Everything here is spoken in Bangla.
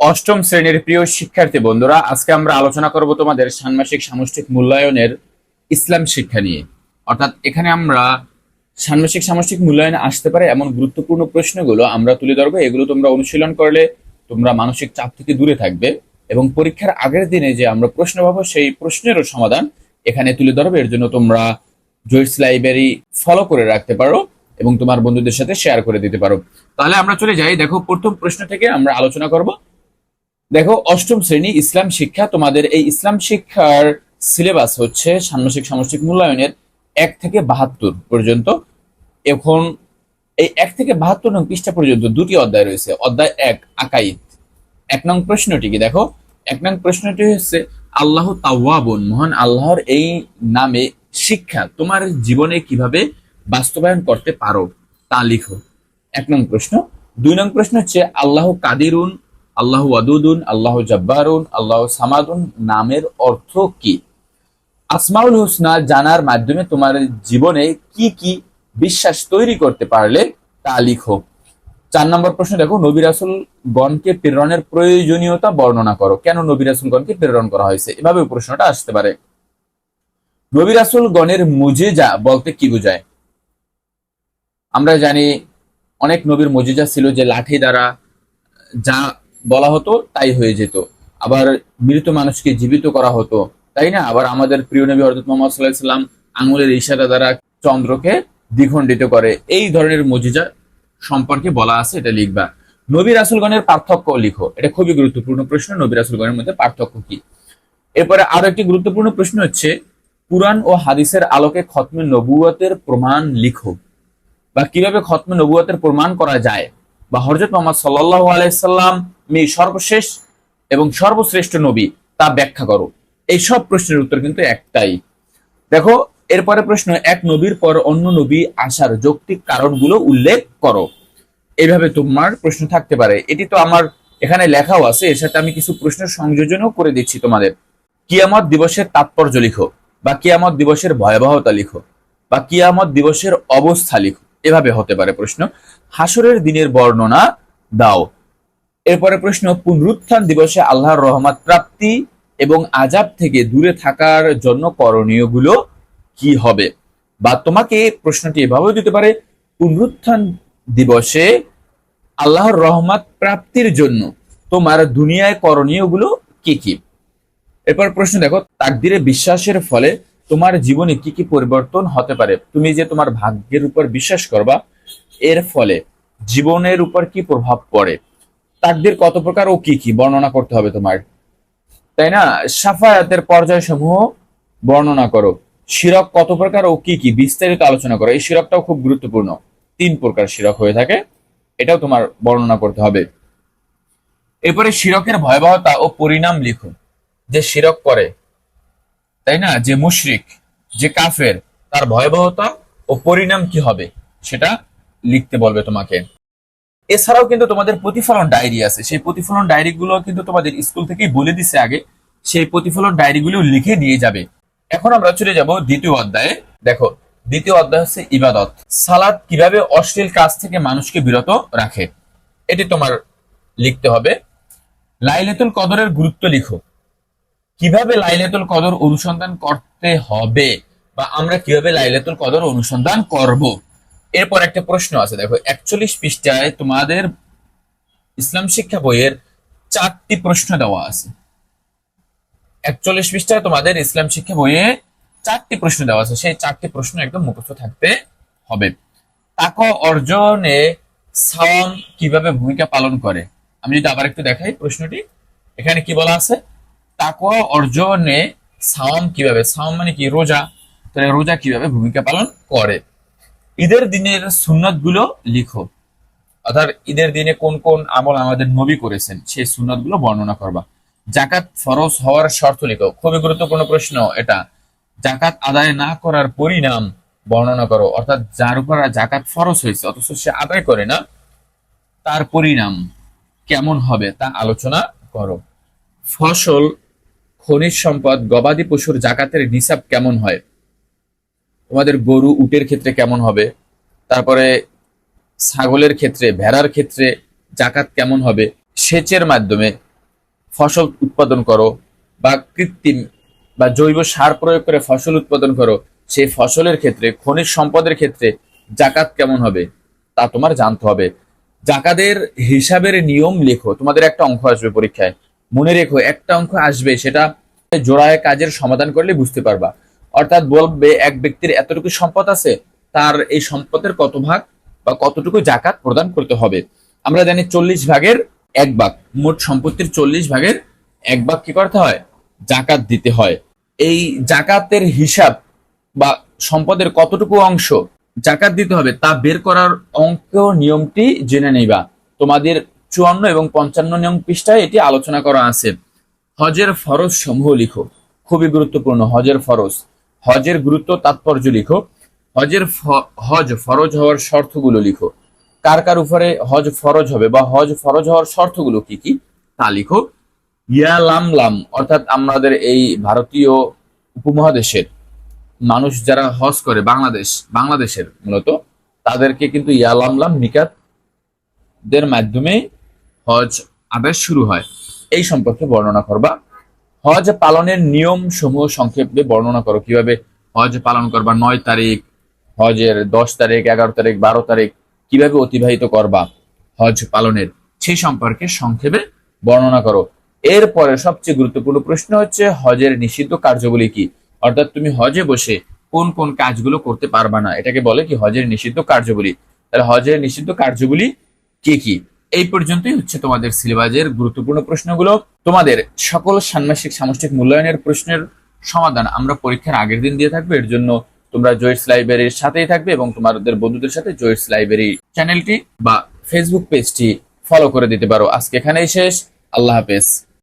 অষ্টম শ্রেণির প্রিয় শিক্ষার্থী বন্ধুরা, আজকে আমরা আলোচনা করব তোমাদের ষান্মাসিক সামষ্টিক মূল্যায়নের ইসলাম শিক্ষা নিয়ে। অর্থাৎ এখানে আমরা ষান্মাসিক সামষ্টিক মূল্যায়নে আসতে পারে এমন গুরুত্বপূর্ণ প্রশ্নগুলো আমরা তুলে ধরবো। এগুলো তোমরা অনুশীলন করলে তোমরা মানসিক চাপ থেকে দূরে থাকবে এবং পরীক্ষার আগের দিনে যে আমরা প্রশ্ন পাবো, সেই প্রশ্নেরও সমাধান এখানে তুলে ধরবে। এর জন্য তোমরা জয়েস লাইব্রেরি ফলো করে রাখতে পারো এবং তোমার বন্ধুদের সাথে শেয়ার করে দিতে পারো। তাহলে আমরা চলে যাই। দেখো, প্রথম প্রশ্ন থেকে আমরা আলোচনা করব। দেখো, অষ্টম শ্রেণি ইসলাম শিক্ষা। তোমাদের এই ইসলাম শিক্ষার সিলেবাস হচ্ছে ষান্মাসিক সামষ্টিক মূল্যায়নের এক থেকে বাহাত্তর পর্যন্ত। এখন এই এক থেকে বাহাত্তর নং পৃষ্ঠা পর্যন্ত দুটি অধ্যায় রয়েছে। অধ্যায় এক, আকাইদ। এক নং প্রশ্নটি কি? দেখো, এক নং প্রশ্নটি হচ্ছে, আল্লাহ তাওয়াবন, মহান আল্লাহর এই নামে শিক্ষা তোমার জীবনে কীভাবে বাস্তবায়ন করতে পারো তা লিখো। এক নং প্রশ্ন। দুই নং প্রশ্ন হচ্ছে, আল্লাহ কাদিরুন আল্লাহ ওয়াদুদুন, আল্লাহ জব্বারুন, আল্লাহ সামাদুন নামের অর্থ কি? আসমাউল হুসনা জানার মাধ্যমে তোমার জীবনে কি কি বিশ্বাস তৈরি করতে পারলে তা লিখো। চার নম্বর প্রশ্ন দেখো, নবী রাসুল গণকে প্রেরণের প্রয়োজনীয়তা বর্ণনা করো। কেন নবী গণকে প্রেরণ করা হয়েছে? এভাবে প্রশ্নটা আসতে পারে। নবী রাসুল গণের মুজেজা বলতে কি বোঝায়? আমরা জানি, অনেক নবীর মজিজা ছিল যে লাঠি দ্বারা যা বলা হতো, তাই হয়ে যেত। আবার মৃত মানুষকে জীবিত করা হতো, তাই না? আবার আমাদের প্রিয় নবী হরদত মোহাম্মদ সাল্লাহ সাল্লাম আঙুলের ইশারা দ্বারা চন্দ্রকে দ্বিখণ্ডিত করে। এই ধরনের মজিজা সম্পর্কে বলা আছে, এটা লিখবা। নবী রাসুলগণের পার্থক্য লিখো। এটা খুবই গুরুত্বপূর্ণ প্রশ্ন, নবী রাসুলগণের মধ্যে পার্থক্য কি? এরপরে আরও একটি গুরুত্বপূর্ণ প্রশ্ন হচ্ছে, কুরআন ও হাদিসের আলোকে খতমে নবুয়তের প্রমাণ লিখো। বা কীভাবে খতমে নবুয়তের প্রমাণ করা যায়? বা হরজত মোহাম্মদ সাল্লাহ আলাইসাল্লাম সর্বশেষ এবং সর্বশ্রেষ্ঠ নবী তা ব্যাখ্যা করো। এই সব প্রশ্নের উত্তর কিন্তু একটাই। দেখো এরপরে প্রশ্ন, এক নবীর পর অন্য নবী আসার যৌক্তিক কারণগুলো উল্লেখ করো। এইভাবে তোমার প্রশ্ন থাকতে পারে। এটি তো আমার এখানে লেখাও আছে, এর সাথে আমি কিছু প্রশ্নের সংযোজনও করে দিচ্ছি তোমাদের। কিয়ামত দিবসের তাৎপর্য লিখো, বা কিয়ামত দিবসের ভয়াবহতা লিখো, বা কিয়ামত দিবসের অবস্থা লিখো। এভাবে হতে পারে প্রশ্ন। হাসরের দিনের বর্ণনা দাও। এরপরে প্রশ্ন, পুনরুত্থান দিবসে আল্লাহর রহমত প্রাপ্তি এবং আজাব থেকে দূরে থাকার জন্য করণীয়গুলো কি হবে? বা তোমাকে প্রশ্নটি এভাবেও দিতে পারে, পুনরুত্থান দিবসে আল্লাহর রহমত প্রাপ্তির জন্য তোমার দুনিয়ায় করণীয়গুলো কি কি? এরপর প্রশ্ন, দেখো, তাকদিরে বিশ্বাসের ফলে তোমার জীবনে কি কি পরিবর্তন হতে পারে? তুমি যে তোমার ভাগ্যের উপর বিশ্বাস করবা, এর ফলে জীবনের উপর কি প্রভাব পড়ে? তাকদির কত প্রকার ও কি কি বর্ণনা করতে হবে তোমার? তাই না? সাফায়াতের পর্যায় সমূহ বর্ণনা করো। শিরক কত প্রকার ও কি কি? বিস্তারিত আলোচনা করো। এই শিরকটাও খুব গুরুত্বপূর্ণ। তিন প্রকার শিরক হয়ে থাকে। এটাও তোমার বর্ণনা করতে হবে। এরপরে শিরকের ভয়াবহতা ও পরিণাম লিখো। যে শিরক করে, তাই না? যে মুশরিক, যে কাফের, তার ভয়াবহতা ও পরিণাম কি হবে? সেটা লিখতে বলবে তোমাকে। এছাড়াও কিন্তু তোমাদের প্রতিফলন ডায়েরি আছে। সেই প্রতিফলন ডায়েরি গুলো কিন্তু তোমাদের স্কুল থেকেই বলে দিছে আগে। সেই প্রতিফলন ডায়েরি গুলো লিখে নিয়ে যাবে। এখন আমরা চলে যাব দ্বিতীয় অধ্যায়ে। দেখো, দ্বিতীয় অধ্যায় হচ্ছে ইবাদত। সালাদ কীভাবে অশ্লীল কাজ থেকে মানুষকে বিরত রাখে, এটি তোমার লিখতে হবে। লাইলেতুল কদরের গুরুত্ব লিখো। কীভাবে লাইলাতুল কদর অনুসন্ধান করতে হবে বা আমরা কীভাবে লাইলাতুল কদর অনুসন্ধান করব? এরপর একটা প্রশ্ন আছে, দেখো, একচল্লিশ পৃষ্ঠায় তোমাদের ইসলাম শিক্ষা বইয়ের চারটি প্রশ্ন দেওয়া আছে। একচল্লিশ পৃষ্ঠায় তোমাদের ইসলাম শিক্ষা বইয়ে চারটি প্রশ্ন দেওয়া আছে, সেই চারটি প্রশ্ন একদম মুখস্থ থাকতে হবে। তাক অর্জনে সাওয়াম কীভাবে ভূমিকা পালন করে? আমি যদি আবার একটু দেখাই প্রশ্নটি, এখানে কি বলা আছে? তাকওয়া অর্জনে সাওয়াম কীভাবে সাওয়াম মানে কি? রোজা। তাহলে রোজা কীভাবে ভূমিকা পালন করে? ঈদের দিনের সুন্নতগুলো লিখো। অর্থাৎ ঈদের দিনে কোন কোন আমল আমাদের নবী করেছেন, সেই সুন্নতগুলো বর্ণনা করবা। জাকাত ফরজ হওয়ার শর্ত লিখো। খুবই গুরুত্বপূর্ণ প্রশ্ন এটা। জাকাত আদায় না করার পরিণাম বর্ণনা করো। অর্থাৎ যার উপর জাকাত ফরজ হয়েছে, অথচ সে আদায় করে না, তার পরিণাম কেমন হবে তা আলোচনা করো। ফসল, খনিজ সম্পদ, গবাদি পশুর জাকাতের নিসাব কেমন হয়? তোমাদের গরু উটের ক্ষেত্রে কেমন হবে? তারপরে ছাগলের ক্ষেত্রে, ভেড়ার ক্ষেত্রে জাকাত কেমন হবে? সেচের মাধ্যমে ফসল উৎপাদন করো বা কৃত্রিম বা জৈব সার প্রয়োগ করে ফসল উৎপাদন করো, সেই ফসলের ক্ষেত্রে, খনিজ সম্পদের ক্ষেত্রে জাকাত কেমন হবে? তা তোমার জানতে হবে। জাকাতের হিসাবের নিয়ম লেখো, তোমাদের একটা অঙ্ক আসবে পরীক্ষায়। মনে রেখো, একটা অঙ্ক আসবে, সেটা জোড়ায় কাজের সমাধান করলে বুঝতে পারবা। অর্থাৎ বলবে এক ব্যক্তির এতটুকু সম্পদ আছে, তার এই সম্পদের কত ভাগ বা কতটুকু জাকাত প্রদান করতে হবে? আমরা জানি চল্লিশ ভাগের এক ভাগ, মোট সম্পত্তির চল্লিশ ভাগের এক ভাগ কি করতে হয়? জাকাত দিতে হয়। এই জাকাতের হিসাব বা সম্পদের কতটুকু অংশ জাকাত দিতে হবে তা বের করার অঙ্ক নিয়মটি জেনে নেবা তোমাদের চুয়ান্ন এবং পঞ্চান্ন নিয়ম পৃষ্ঠায় এটি আলোচনা করা আছে। হজের ফরজ সমূহ লিখো। খুবই গুরুত্বপূর্ণ হজের ফরজ। হজের গুরুত্ব, তাৎপর্য লিখো। হজের হজ ফরজ হওয়ার শর্তগুলো লিখো। কার কার উপরে হজ ফরজ হবে বা হজ ফরজ হওয়ার শর্তগুলো কি কি, তা লিখো। ইয়া লাম লাম, অর্থাৎ আমাদের এই ভারতীয় উপমহাদেশের মানুষ যারা হজ করে, বাংলাদেশ, বাংলাদেশের মূলত, তাদেরকে কিন্তু ইয়ালাম লাম নিকাত দের মাধ্যমে হজ আদায় শুরু হয়। এই সম্পর্কে বর্ণনা করবা। হজ পালনের নিয়ম সমূহ সংক্ষেপে বর্ণনা করো। কীভাবে হজ পালন করবা? নয় তারিখ, হজের দশ তারিখ, এগারো তারিখ, বারো তারিখ, কীভাবে অতিবাহিত করবা হজ পালনের? সেই সম্পর্কে সংক্ষেপে বর্ণনা করো। এরপরে সবচেয়ে গুরুত্বপূর্ণ প্রশ্ন হচ্ছে, হজের নিষিদ্ধ কার্যগুলি কি? অর্থাৎ তুমি হজে বসে কোন কোন কাজগুলো করতে পারবা না? এটাকে বলে কি হজের নিষিদ্ধ কার্যগুলি? তাহলে হজের নিষিদ্ধ কার্যগুলি কি কি? এই পর্যন্তই হচ্ছে তোমাদের সিলেবাসের গুরুত্বপূর্ণ প্রশ্নগুলো। তোমাদের সকল ষান্মাসিক সামষ্টিক মূল্যায়নের প্রশ্নের সমাধান আমরা পরীক্ষার আগের দিন দিয়ে থাকব। এর জন্য তোমরা জয়েস লাইব্রেরির সাথেই থাকবে এবং তোমাদের বন্ধুদের সাথে জয়েস লাইব্রেরি চ্যানেলটি বা ফেসবুক পেজটি ফলো করে দিতে পারো। আজকে এখানেই শেষ। আল্লাহ হাফেজ।